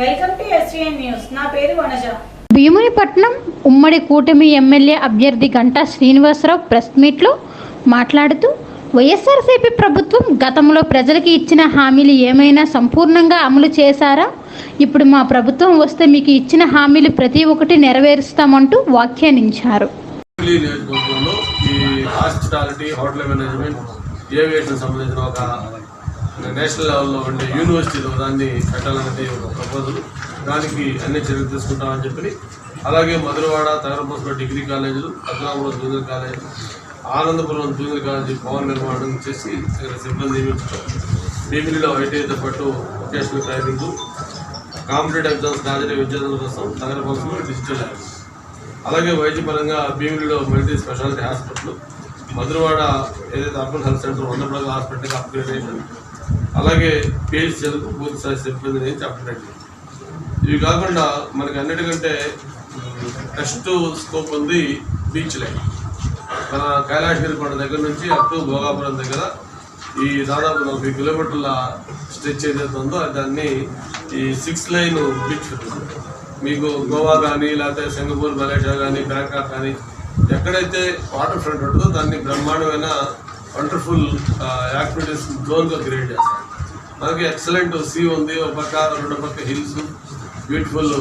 Welcome to SVN news. నా పేరు వనజ. భీమునిపట్నం ఉమ్మడి కూటమి ఎమ్మెల్యే అభ్యర్థి గంటా శ్రీనివాసరావు ప్రెస్ మీట్లో మాట్లాడుతూ వైఎస్ఆర్సీపీ ప్రభుత్వం గతంలో ప్రజలకు ఇచ్చిన హామీలు ఏమైనా సంపూర్ణంగా అమలు చేశారా? ఇప్పుడు మా ప్రభుత్వం వస్తే మీకు ఇచ్చిన హామీలు ప్రతి ఒక్కటి నెరవేరుస్తామంటూ వ్యాఖ్యానించారు. ఢిల్లీ నియోజకవర్గంలో ఈ హాస్పిటాలిటీ హోటల్ మేనేజ్మెంట్ ఏవియేషన్ సంబంధించిన ఒక నేషనల్ లెవెల్లో ఉండే యూనివర్సిటీలో దాన్ని పెట్టాలనేది ఒక ప్రపోజల్ దానికి అన్ని చర్యలు తీసుకుంటామని చెప్పి అలాగే మధురవాడ తగరపోసలో డిగ్రీ కాలేజీలు పద్మనాభంలో junior college Anandapuram junior college భవన నిర్మాణం చేసి సిబ్బంది నియమించడం. భీమిలిలో ఐటీఐతో పాటు వొకేషనల్ ట్రైనింగ్ కాంపిటేటివ్ ఎగ్జామ్స్ హాజరీ విద్యార్థుల కోసం తగరపోసలో డిజిటల్ యాప్ అలాగే వైద్యపరంగా భీమిలిలో మల్టీ స్పెషాలిటీ హాస్పిటల్ మధురవాడ ఏదైతే అర్బన్ హెల్త్ సెంటర్ వందపడగ హాస్పిటల్కి అప్గ్రేడేషన్ అలాగే పిహెచ్ఎల్కు పూర్తి స్థాయి సిబ్బంది నుంచి ఇవి కాకుండా మనకి అన్నిటికంటే టెస్ట్ స్కోప్ ఉంది బీచ్ లైన్. మన కైలాసగిరి కొండ దగ్గర నుంచి అప్ భోగాపురం దగ్గర ఈ దాదాపు నలభై కిలోమీటర్ల స్ట్రెచ్ ఏదైతే ఉందో దాన్ని ఈ సిక్స్ లైన్ బీచ్ మీకు గోవా కానీ లేకపోతే సింగపూర్ మలేషియా కానీ బ్యాంకాక్ కానీ ఎక్కడైతే వాటర్ ఫ్రంట్ ఉంటుందో దాన్ని బ్రహ్మాండమైన వండర్ఫుల్ యాక్టివిటీస్ జోన్గా క్రియేట్ చేస్తాం మనకి ఎక్సలెంట్ సీ ఉంది ఒక పక్క రెండు పక్క హిల్స్ బ్యూటిఫుల్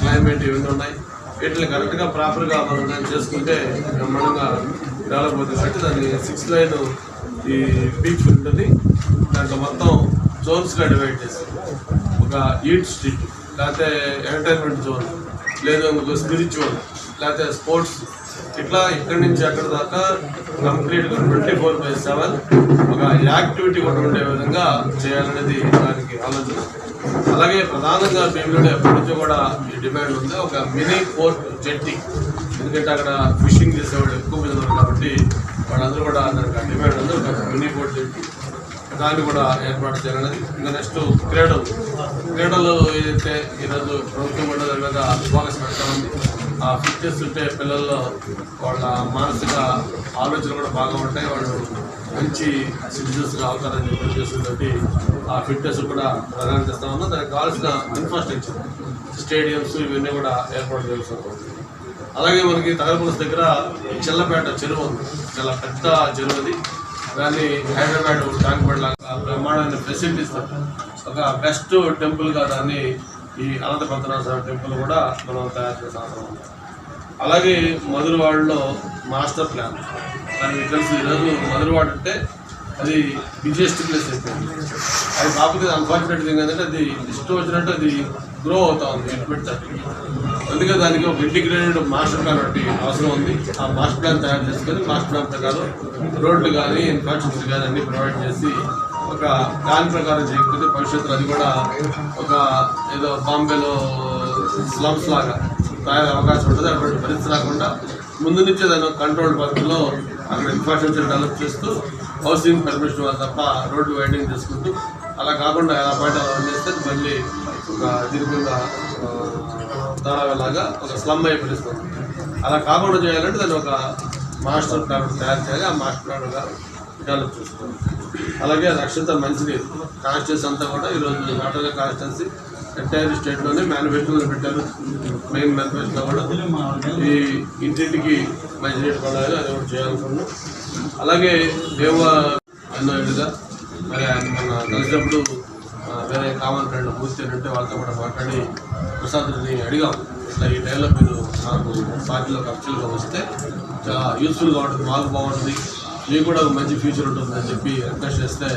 క్లైమేట్ ఇవన్నీ ఉన్నాయి. వీటిని కరెక్ట్గా ప్రాపర్గా మనం దాన్ని చేసుకుంటే బ్రహ్మాండంగా డెవలప్ అవుతుంది. కాబట్టి దాన్ని సిక్స్ లైన్ ఈ బీచ్ ఉంటుంది. దాంట్లో మొత్తం జోన్స్గా డివైడ్ చేసి ఒక ఈట్ స్ట్రీట్ లేకపోతే ఎంటర్టైన్మెంట్ జోన్ లేదా ఇంకొక స్పిరిచువల్ లేకపోతే స్పోర్ట్స్ ఇట్లా ఇక్కడి నుంచి అక్కడ దాకా కంప్లీట్గా ట్వంటీ ఫోర్ బై సెవెన్ ఒక యాక్టివిటీ కూడా ఉండే విధంగా చేయాలనేది దానికి ఆలోచన. అలాగే ప్రధానంగా భీమిలో ఎప్పటి నుంచో కూడా ఈ డిమాండ్ ఉంది. ఒక మినీ పోర్ట్ జెట్టి ఎందుకంటే అక్కడ ఫిషింగ్ చేసేవాళ్ళు ఎక్కువ మంది ఉన్నారు కాబట్టి వాళ్ళందరూ కూడా దానికి డిమాండ్ ఉంది. ఒక మినీ పోర్ట్ జెట్టి దాన్ని కూడా ఏర్పాటు చేయాలనేది ఇంకా నెక్స్ట్ క్రీడలు. క్రీడలు ఏదైతే ఈరోజు ప్రభుత్వం కూడా దాని మీద ఫోకస్ పెడతామంది ఫిట్నెస్ ఉంటే పిల్లల్లో వాళ్ళ మానసిక ఆలోచనలు కూడా బాగా ఉంటాయి. వాళ్ళు మంచి సిటిజన్స్గా అవుతారని చెప్పి ఆ ఫిట్నెస్ కూడా ప్రధానం చేస్తా ఉన్నాం. దానికి కావాల్సిన ఇన్ఫ్రాస్ట్రక్చర్ స్టేడియంస్ ఇవన్నీ కూడా ఏర్పాటు చేయాల్సి అలాగే మనకి తగరపులస్ దగ్గర చెల్లపేట చెరువు ఉంది. చాలా పెద్ద చెరువు అది. దాన్ని హైదరాబాద్ ట్యాంక్ బండ్ లాగా బ్రహ్మాండమైన ఫెసిలిటీస్ ఒక బెస్ట్ టెంపుల్గా దాన్ని ఈ అనంత పద్మనాభ టెంపుల్ కూడా మనం తయారు చేసే అవసరం ఉంది. అలాగే మధురవాడలో మాస్టర్ ప్లాన్. దానికి మీకు తెలుసు ఈరోజు మధురవాడ అంటే అది బిజియెస్ట్ ప్లేస్ అయిపోయింది. అది కాకపోతే అన్ఫార్చునేట్ థింగ్ ఏంటంటే అది ఇష్టం వచ్చినట్టు అది గ్రో అవుతా ఉంది పెడతారు అందుకే దానికి ఒక ఇంటిగ్రేటెడ్ మాస్టర్ ప్లాన్ ఒకటి అవసరం ఉంది. ఆ మాస్టర్ ప్లాన్ తయారు చేసుకొని మాస్టర్ ప్లాన్ ప్రకారం రోడ్లు కానీ ఇన్ఫ్రాస్ట్రక్చర్ కానీ అన్ని ప్రొవైడ్ చేసి ఒక ప్లాన్ ప్రకారం చేయకపోతే భవిష్యత్తులో అది కూడా ఒక ఏదో బాంబేలో స్లమ్స్ లాగా తయారయ్యే అవకాశం ఉంటుంది. అటువంటి పరిస్థితి రాకుండా ముందు నుంచే దాని కంట్రోల్ పద్ధతిలో అక్కడ ఇన్ఫ్రాస్ట్రక్చర్ డెవలప్ చేస్తూ హౌసింగ్ పర్మిషన్ వాళ్ళు తప్ప రోడ్డు వైడింగ్ చేసుకుంటూ అలా కాకుండా అలా పాట చేస్తే మళ్ళీ ఒక దీని కింద ఒక స్లమ్ అయిపోతుంది అలా కాకుండా చేయాలంటే దాన్ని ఒక మాస్టర్ ప్లాన్ తయారు చేయాలి. ఆ మాస్టర్ ప్లాన్గా డెవలప్ చేసుకోవాలి. అలాగే రక్షిత మంచినీరు కాన్స్టిట్యూన్సీ అంతా కూడా ఈరోజు నాటక కాన్స్టిట్యూన్సీ ఎంటైర్ స్టేట్లోనే మేనిఫెస్టోలో పెట్టారు. మెయిన్ మేనిఫెస్టో కూడా ఈ ఇంటింటికి మంచినీరు పడాలి అది కూడా చేయాలనుకున్నాం. అలాగే దేవ ఎన్నో మరి మన కలిసినప్పుడు వేరే కామన్ ఫ్రెండ్ మూర్తి అని ఉంటే వాళ్ళతో కూడా మాట్లాడి ప్రసాద్ని అడిగాం. ఇట్లా ఈ టైంలో మీరు నాకు పార్టీలో ఖర్చులుగా వస్తే చాలా యూస్ఫుల్గా ఉంటుంది మాకు బాగుంటుంది మీకు కూడా ఒక మంచి ఫ్యూచర్ ఉంటుందని చెప్పి రిక్వెస్ట్ చేస్తే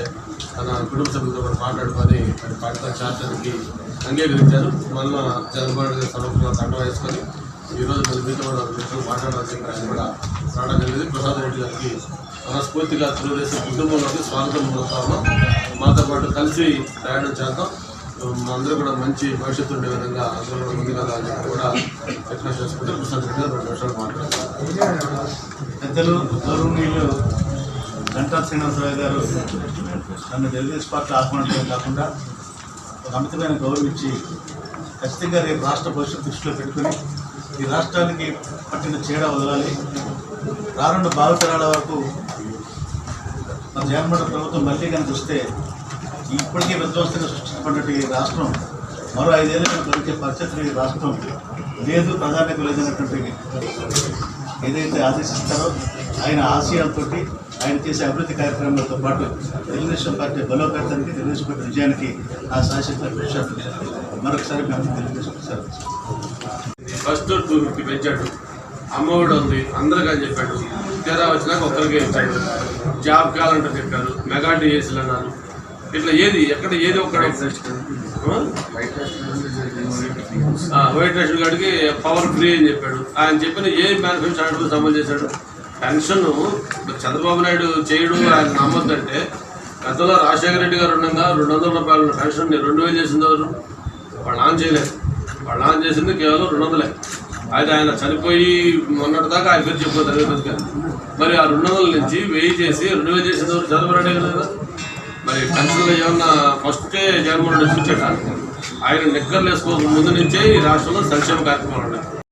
తన కుటుంబ సభ్యులతో కూడా మాట్లాడుకొని మరి పార్టీలో చార్టర్కి అంగీకరించారు. మళ్ళీ చంద్రబాబు గారి సమక్షంలో కంట వేసుకొని ఈరోజు మరి మీతో కూడా మాట్లాడాల్సిన నిమిషం ఆయన కూడా రావడం జరిగింది. ప్రసాద్ రెడ్డి గారికి మనస్ఫూర్తిగా తెలుగుదేశం కుటుంబంలోకి స్వాగతం పలుకుతా మాతో పాటు కలిసి ప్రయాణం చేద్దాం. అందరూ కూడా మంచి భవిష్యత్తు ఉండే విధంగా అందరూ కూడా ముందుగా రావాలని కూడా రిక్వెస్ట్ చేసుకుంటే ప్రసాద్ రెడ్డి గారు రెండు నిమిషాలు మాట్లాడతారు. పెద్దలు గౌరవనీయులు గంటా శ్రీనివాసరావు గారు నన్ను తెలుగుదేశం పార్టీ ఆహ్వానించడం కాకుండా ఒక అమితమైన గౌరవం ఇచ్చి ఖచ్చితంగా రేపు రాష్ట్ర భవిష్యత్తు దృష్టిలో పెట్టుకుని ఈ రాష్ట్రానికి పట్టిన చీడ వదలాలి. రానున్న భావితరాల వరకు మన జగన్మోహన్ ప్రభుత్వం మళ్ళీ కనుక వస్తే ఇప్పటికీ విధ్వంసంగా సృష్టించబడినట్టు ఈ రాష్ట్రం మరో ఐదేళ్ళు కలిగే పరిస్థితులు ఈ రాష్ట్రం లేదు ప్రాధాన్యత లేదన్నటువంటి ఏదైతే ఆదేశిస్తారో ఆయన ఆశయాలతో ఆయన చేసే అభివృద్ధి కార్యక్రమాలతో పాటు తెలుగుదేశం పార్టీ బలోపేతానికి తెలుగుదేశం పార్టీ విజయానికి ఆ శాశ్వత కృషి మరొకసారి ఫస్ట్ టూ ఫిఫ్టీ పెంచాడు అమ్మఒడి ఉంది అందరికీ అని చెప్పాడు. తీరా వచ్చినాక ఒక్కరికే ఇచ్చాడు. జాబ్ కావాలంటే చెప్పారు మెగా డిఎస్లు అన్నారు ఇట్లా ఏది? ఎక్కడ ఏది ఒక్కడ? వైట్ రేషన్ కార్డుకి పవర్ ఫ్రీ అని చెప్పాడు. ఆయన చెప్పిన ఏ మేనిఫెస్టో ఆర్టికల్స్ అమలు చేశాడు. పెన్షన్ చంద్రబాబు నాయుడు చేయడు ఆయన నమ్మొద్దంటే గతంలో రాజశేఖర రెడ్డి గారు ఉండగా రెండు వందల రూపాయల పెన్షన్ రెండు వేలు చేసిన వాళ్ళు ఆన్ చేయలేదు. వాళ్ళు ఆన్ చేసింది కేవలం రెండు వందలే. అయితే ఆయన చనిపోయి మొన్నటి దాకా ఆయన పేరు చెప్పుకో మరి ఆ రెండు వందల నుంచి వెయ్యి చేసి రెండు వేలు చేసిన ఎవరు చంద్రబాబు కదా మరి పెన్షన్లు ఏమన్నా ఫస్టే జగన్మోహన్ రెడ్డి ఇచ్చాడా ఆయన నిక్కర్లు వేసుకోక ముందు నుంచే ఈ రాష్ట్రంలో సంక్షేమ కార్యక్రమాలు ఉన్నాయి.